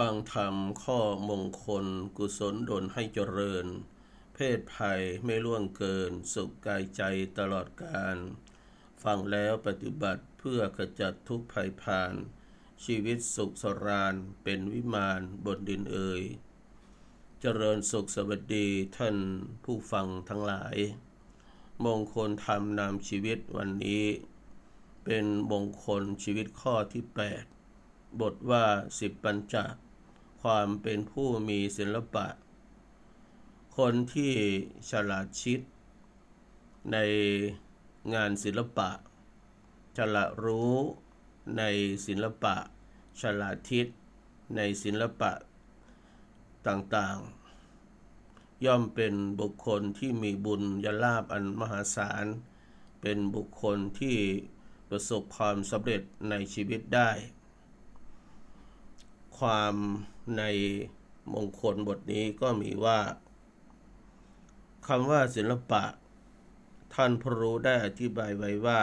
ฟังธรรมข้อมงคล กุศลดลให้เจริญ เพศภัยไม่ล่วงเกิน สุขกายใจตลอดกาลฟังแล้วปฏิบัติเพื่อขจัดทุกภัยพาน ชีวิตสุขสรานเป็นวิมานบนดินเอ่ยเจริญสุขสวัสดีท่านผู้ฟังทั้งหลาย มงคลธรรมนำชีวิตวันนี้ เป็นมงคลชีวิตข้อที่ 8 บทว่าสิบปัญจ ความเป็นผู้มีศิลปะ คนที่ฉลาดชิด ในงานศิลปะ ฉลาดรู้ในศิลปะ ฉลาดทิศในศิลปะต่างๆ ย่อมเป็นบุคคลที่มีบุญยลาบอันมหาศาล เป็นบุคคลที่ประสบความสำเร็จในชีวิตได้ ความในมงคลบทนี้ก็มีว่าคำว่าศิลปะ ท่านพรู้ได้อธิบายไว้ว่า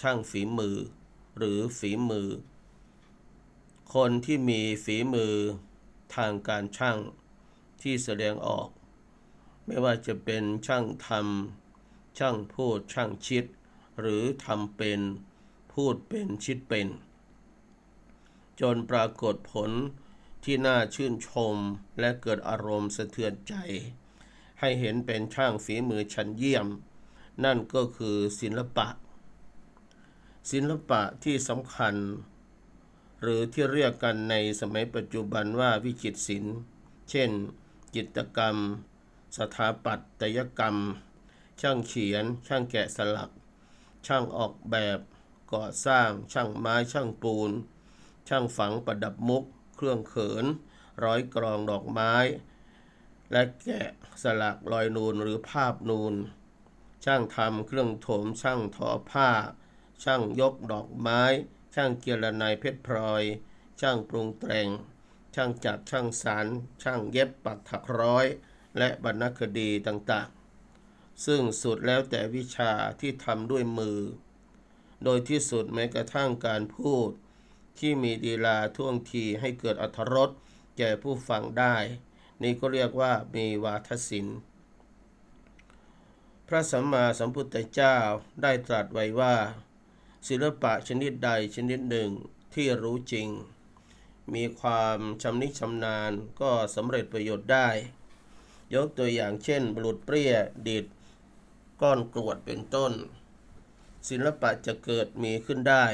ช่างฝีมือ หรือฝีมือ คนที่มีฝีมือทางการช่างที่แสดงออก ไม่ว่าจะเป็นช่างทำช่างพูดช่างชิด หรือทำเป็นพูดเป็นชิดเป็น จนปรากฏผลที่น่าชื่นชมและเกิดอารมณ์สะเทือนใจ ให้เห็นเป็นช่างฝีมือชั้นเยี่ยม นั่นก็คือศิลปะ ศิลปะที่สำคัญ หรือที่เรียกกันในสมัยปัจจุบันว่าวิจิตรศิลป์ เช่น จิตรกรรม สถาปัตยกรรม ช่างเขียน ช่างแกะสลัก ช่างออกแบบ ก่อสร้าง ช่างไม้ ช่างปูน ช่างฝังประดับมุก เครื่องเขิน ร้อยกรองดอกไม้ และแกะสลักลอยนูนหรือภาพนูน ช่างทำเครื่องโถม ช่างทอผ้า ช่างยกดอกไม้ ช่างเกียรนายเพชรพลอย ช่างปรุงแต่ง ช่างจักช่างสาร ช่างเย็บปักถักร้อย และบรรณคดีต่างๆ ซึ่งสุดแล้วแต่วิชาที่ทำด้วยมือ โดยที่สุดแม้กระทั่งการพูด ที่มีดีลาท่วงทีให้เกิดอรรถรสแก่ผู้ฟังได้ นี่ก็เรียกว่ามีวาทศิลป์พระสัมมาสัมพุทธเจ้าได้ตรัสไว้ว่า ศิลปะชนิดใดชนิดหนึ่งที่รู้จริง มีความชำนิชำนาญก็สำเร็จประโยชน์ได้ ยกตัวอย่างเช่นบรุษเปรี้ยดิดก้อนกรวดเป็นต้น ศิลปะจะเกิดมีขึ้นได้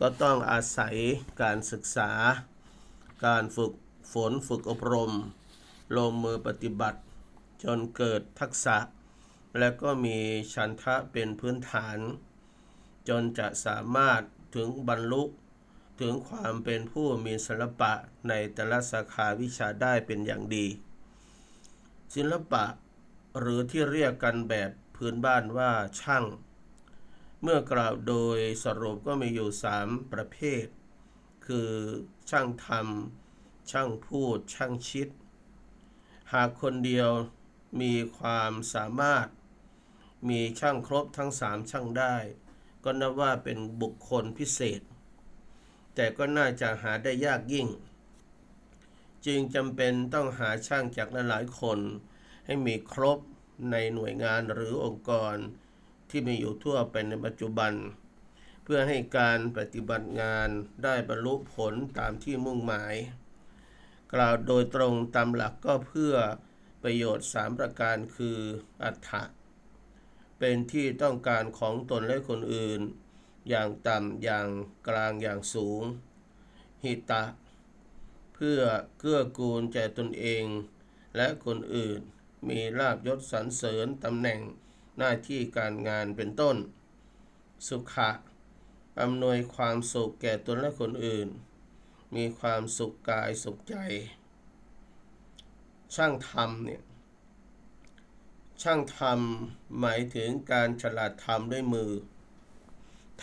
ก็ต้องอาศัยการศึกษา การฝึกฝนฝึกอบรม ลงมือปฏิบัติ จนเกิดทักษะ และก็มีชันทะเป็นพื้นฐาน จนจะสามารถถึงบรรลุถึงความเป็นผู้มีศิลปะในแต่ละสาขาวิชาได้เป็นอย่างดี ศิลปะหรือที่เรียกกันแบบพื้นบ้านว่าช่าง เมื่อกล่าวโดยสรุปก็มีอยู่สามประเภท คือช่างทำช่างพูด ช่างชิด หากคนเดียวมีความสามารถ มีช่างครบทั้งสามช่างได้ ก็นับว่าเป็นบุคคลพิเศษ แต่ก็น่าจะหาได้ยากยิ่ง จึงจำเป็นต้องหาช่างจากหลายๆคน ให้มีครบในหน่วยงานหรือองค์กร ที่มีอยู่ทั่วไปในปัจจุบัน เพื่อให้การปฏิบัติงานได้บรรลุผลตามที่มุ่งหมาย กล่าวโดยตรงตามหลักก็เพื่อประโยชน์ 3 ประการคืออัฏฐะเป็นที่ต้องการของตนและคนอื่น อย่างต่ำอย่างกลางอย่างสูง หิตะ เพื่อเกื้อกูลแก่ตนเอง และคนอื่นมีลาบยศสรรเสริญตำแหน่ง หน้าที่การงานเป็นต้น สุขะอำนวยความสุขแก่ตนและคนอื่น มีความสุขกายสุขใจ ช่างทำเนี่ย ช่างทำหมายถึงการฉลาดทำด้วยมือ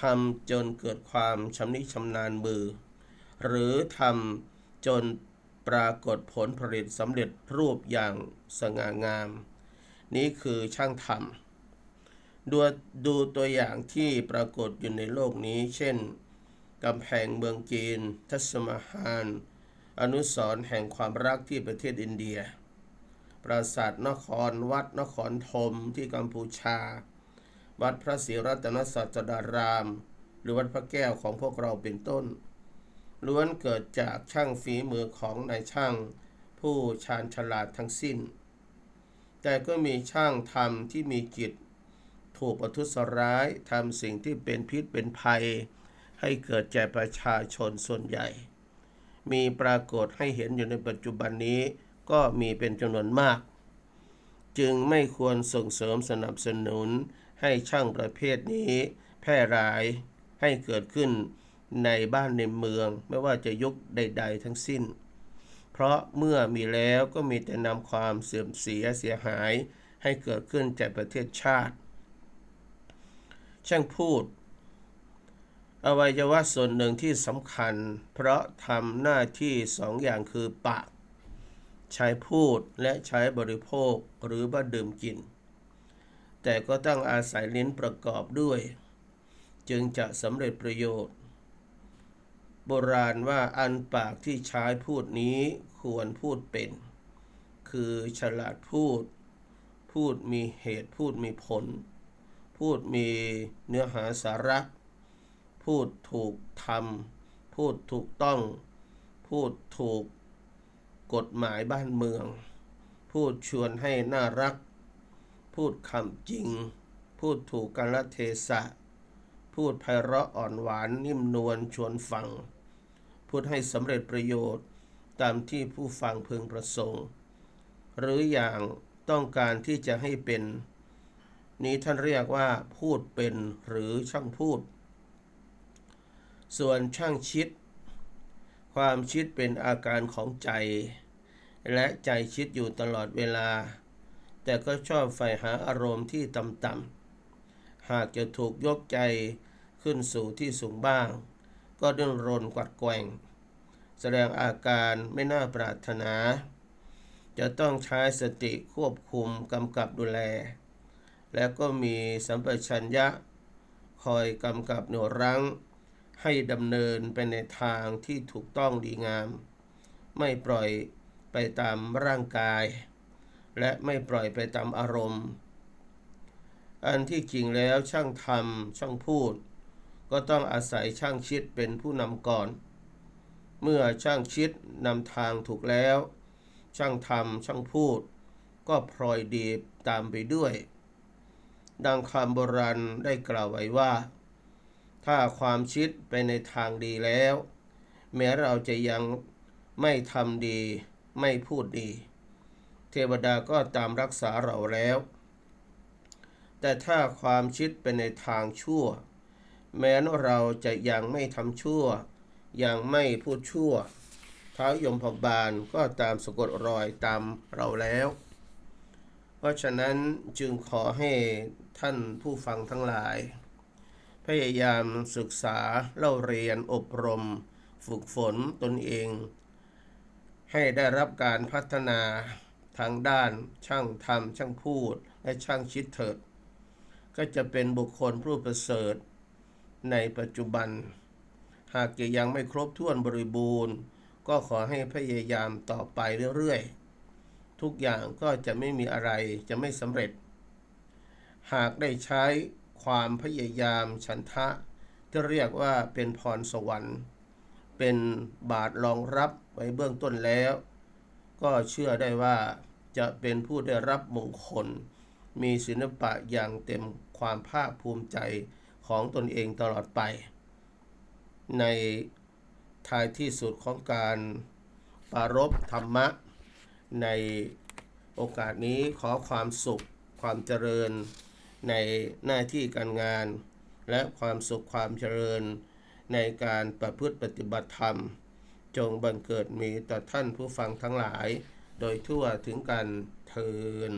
ทำจนเกิดความชำนิชำนาญมือ หรือทำจนปรากฏผลผลิตสำเร็จรูปอย่างสง่างาม นี่คือช่างทำ ดูดูตัวอย่างที่ปรากฏอยู่ในโลกนี้ เช่นกำแพงเมืองจีน ทัศมาฮานอนุสรแห่งความรักที่ประเทศอินเดีย ปราสาทนครวัดนครธมที่กัมพูชา วัดพระศรีรัตนศาสดาราม หรือวัดพระแก้วของพวกเราเป็นต้น ล้วนเกิดจากช่างฝีมือของนายช่าง ผู้ชาญฉลาดทั้งสิ้น แต่ก็มีช่างทำที่มีจิต ถูกประทุษร้ายทำสิ่งที่เป็นพิษเป็นภัย ให้เกิดแก่ประชาชนส่วนใหญ่ มีปรากฏให้เห็นอยู่ในปัจจุบันนี้ก็มีเป็นจำนวนมาก จึงไม่ควรส่งเสริมสนับสนุนให้ช่างประเภทนี้ แพร่หลายให้เกิดขึ้นในบ้านในเมือง ไม่ว่าจะยุคใด ๆ ทั้งสิ้น เพราะเมื่อมีแล้วก็มีแต่นำความเสื่อมเสียเสียหายให้เกิดขึ้นจากประเทศชาติ ช่างพูด อวัยวะส่วนหนึ่งที่สำคัญ เพราะทำหน้าที่สองอย่างคือปาก ใช้พูดและใช้บริโภคหรือว่าดื่มกิน แต่ก็ต้องอาศัยลิ้นประกอบด้วย จึงจะสำเร็จประโยชน์ โบราณว่าอันปากที่ใช้พูดนี้ควรพูดเป็น คือฉลาดพูด พูดมีเหตุพูดมีผล พูดมีเนื้อหาสาระ พูดถูกทำพูดถูกต้อง พูดถูกกฎหมายบ้านเมือง พูดชวนให้น่ารัก พูดคำจริง พูดถูกกาลเทศะ พูดไพเราะอ่อนหวานนิ่มนวลชวนฟัง พูดให้สำเร็จประโยชน์ตามที่ผู้ฟังพึงประสงค์ หรืออย่างต้องการที่จะให้เป็น นี้ท่านเรียกว่าพูดเป็นหรือช่างพูด ส่วนช่างชิด ความชิดเป็นอาการของใจ และใจชิดอยู่ตลอดเวลา แต่ก็ชอบใฝ่หาอารมณ์ที่ต่ำๆหากจะถูกยกใจขึ้นสู่ที่สูงบ้าง ก็ดิ้นรนกวัดแกว่ง แสดงอาการไม่น่าปรารถนา จะต้องใช้สติควบคุมกำกับดูแล และก็มีสัมปชัญญะคอยกำกับหน่วรั้ง ให้ดำเนินไปในทางที่ถูกต้องดีงาม ไม่ปล่อยไปตามร่างกาย และไม่ปล่อยไปตามอารมณ์ อันที่จริงแล้วช่างทำช่างพูด ก็ต้องอาศัยช่างชิดเป็นผู้นำก่อน เมื่อช่างชิดนำทางถูกแล้ว ช่างทำช่างพูด ก็พลอยดีตามไปด้วย ดังคำโบราณได้กล่าวไว้ว่า ถ้าความชิดไปในทางดีแล้ว แม้เราจะยังไม่ทำดีไม่พูดดี เทวดาก็ตามรักษาเราแล้ว แต่ถ้าความชิดไปในทางชั่ว แม้นเราจะยังไม่ทำชั่ว ยังไม่พูดชั่วเท้ายมพบาลก็ตามสะกดรอยตามเราแล้ว ราะฉะนั้นจึงขอให้ท่านผู้ฟังทั้งหลาย พยายามศึกษาเล่าเรียนอบรม ฝึกฝนตนเอง ให้ได้รับการพัฒนาทางด้านช่างทำช่างพูดและช่างคิดเถิด ก็จะเป็นบุคคลผู้ประเสริฐในปัจจุบัน หากยังไม่ครบถ้วนบริบูรณ์ ก็ขอให้พยายามต่อไปเรื่อยๆ ทุกอย่างก็จะไม่มีอะไรจะไม่สำเร็จ หากได้ใช้ความพยายามฉันทะ ที่เรียกว่าเป็นพรสวรรค์ เป็นบาทรองรับไว้เบื้องต้นแล้ว ก็เชื่อได้ว่าจะเป็นผู้ได้รับมงคล มีศิลปะอย่างเต็มความภาคภูมิใจของตนเองตลอดไป ในท้ายที่สุดของการปารบธรรมะ ในโอกาสนี้ขอความสุขความเจริญในหน้าที่การงาน และความสุขความเจริญ ในการประพฤติปฏิบัติธรรม จงบังเกิดมีต่อท่านผู้ฟังทั้งหลาย โดยทั่วถึงกันเทิน